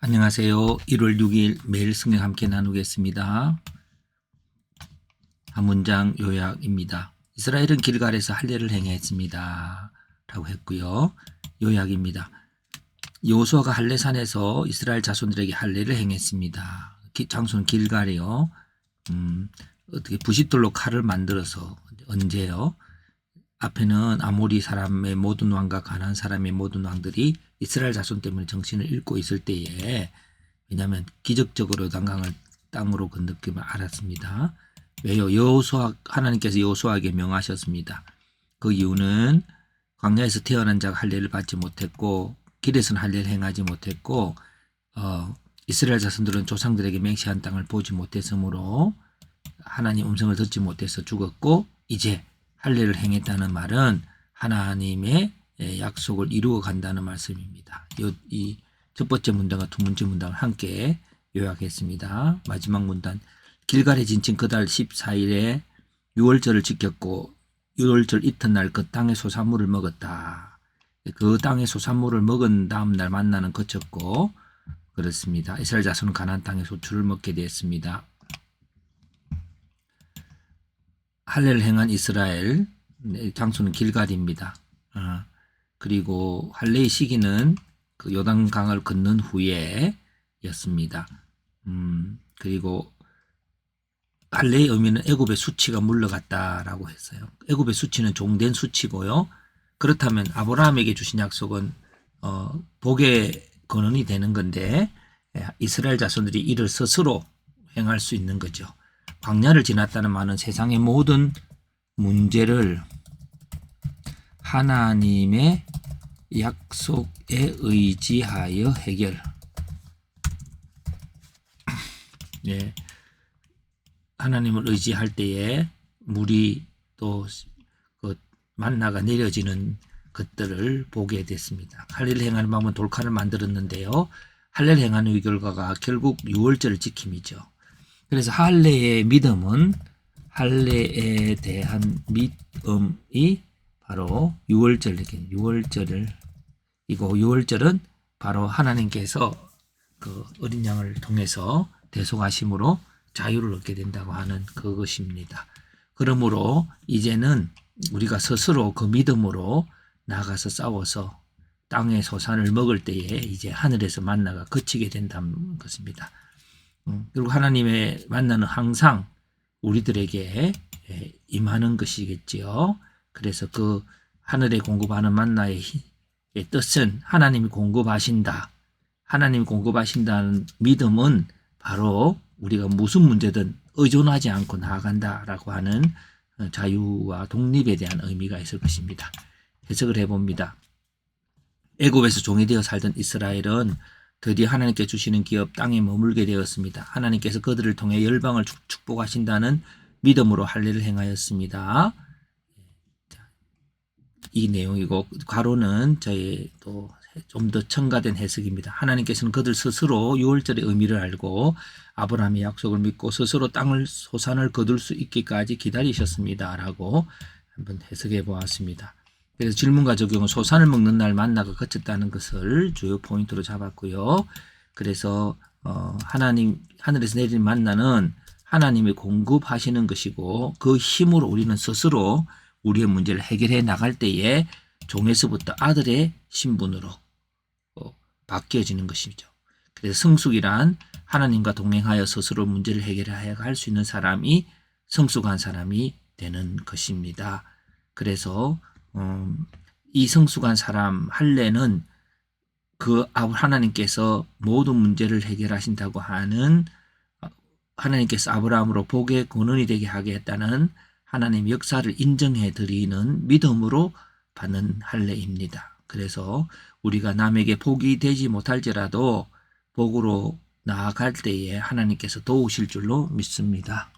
안녕하세요. 1월 6일 매일 성경 함께 나누겠습니다. 한 문장 요약입니다. 이스라엘은 길갈에서 할례를 행했습니다. 라고 했고요. 요약입니다. 요수아가 할례산에서 이스라엘 자손들에게 할례를 행했습니다. 기- 장소는 길갈이요. 음, 어떻게 부싯돌로 칼을 만들어서 언제요? 앞에는 아모리 사람의 모든 왕과 가난 사람의 모든 왕들이 이스라엘 자손 때문에 정신을 잃고 있을 때에 왜냐하면 기적적으로 요단강을 땅으로 건너기만 알았습니다. 왜요? 여호수아 하나님께서 여호수아에게 명하셨습니다. 그 이유는 광야에서 태어난 자가 할례를 받지 못했고 길에서는 할례를 행하지 못했고 어, 이스라엘 자손들은 조상들에게 맹세한 땅을 보지 못했으므로 하나님 음성을 듣지 못해서 죽었고 이제 할례를 행했다는 말은 하나님의 예, 약속을 이루어 간다는 말씀입니다. 이 첫 번째 문단과 두 번째 문단을 함께 요약했습니다. 마지막 문단 길갈에 진친 그달 14일에 6월절을 지켰고 6월절 이튿날 그 땅의 소산물을 먹었다. 그 땅의 소산물을 먹은 다음 날 만나는 거쳤고 그렇습니다. 이스라엘 자손은 가나안 땅의 소출을 먹게 되었습니다. 할례를 행한 이스라엘 네, 장소는 길갈입니다. 아, 그리고 할례의 시기는 그 요단강을 건넌 후에였습니다. 음, 그리고 할례의 의미는 애굽의 수치가 물러갔다라고 했어요. 애굽의 수치는 종된 수치고요. 그렇다면 아브라함에게 주신 약속은 어, 복의 근원이 되는 건데 예, 이스라엘 자손들이 이를 스스로 행할 수 있는 거죠. 광야를 지났다는 말은 세상의 모든 문제를 하나님의 약속에 의지하여 해결. 예. 하나님을 의지할 때에 물이 또 그 만나가 내려지는 것들을 보게 됐습니다. 할례를 행하는 방법은 돌칼을 만들었는데요. 할례를 행하는 결과가 결국 유월절을 지킴이죠. 그래서 할례의 믿음은 할례에 대한 믿음이 바로 유월절이긴 유월절을 이고 유월절은 바로 하나님께서 그 어린 양을 통해서 대속하심으로 자유를 얻게 된다고 하는 그것입니다. 그러므로 이제는 우리가 스스로 그 믿음으로 나가서 싸워서 땅의 소산을 먹을 때에 이제 하늘에서 만나가 그치게 된다는 것입니다. 음, 그리고 하나님의 만나는 항상 우리들에게 예, 임하는 것이겠지요. 그래서 그 하늘에 공급하는 만나의 뜻은 하나님이 공급하신다. 하나님이 공급하신다는 믿음은 바로 우리가 무슨 문제든 의존하지 않고 나아간다라고 하는 어, 자유와 독립에 대한 의미가 있을 것입니다. 해석을 해봅니다. 애굽에서 종이 되어 살던 이스라엘은 드디어 하나님께 주시는 기업 땅에 머물게 되었습니다. 하나님께서 그들을 통해 열방을 축- 축복하신다는 믿음으로 할례를 행하였습니다. 자, 이 내용이고 가로는 저희 또 좀 더 첨가된 해석입니다. 하나님께서는 그들 스스로 유월절의 의미를 알고 아브라함의 약속을 믿고 스스로 땅을 소산을 거둘 수 있기까지 기다리셨습니다라고 한번 해석해 보았습니다. 그래서 질문과 적용은 소산을 먹는 날 만나가 그쳤다는 것을 주요 포인트로 잡았고요. 그래서 어, 하나님 하늘에서 내린 만나는 하나님이 공급하시는 것이고 그 힘으로 우리는 스스로 우리의 문제를 해결해 나갈 때에 종에서부터 아들의 신분으로 어, 바뀌어지는 것이죠. 그래서 성숙이란 하나님과 동행하여 스스로 문제를 해결하여 갈 수 있는 사람이 성숙한 사람이 되는 것입니다. 그래서 음, 이 성숙한 사람 할례는 그 하나님께서 모든 문제를 해결하신다고 하는 어, 하나님께서 아브라함으로 복의 근원이 되게 하게 했다는 하나님 역사를 인정해 드리는 믿음으로 받는 할례입니다. 그래서 우리가 남에게 복이 되지 못할지라도 복으로 나아갈 때에 하나님께서 도우실 줄로 믿습니다.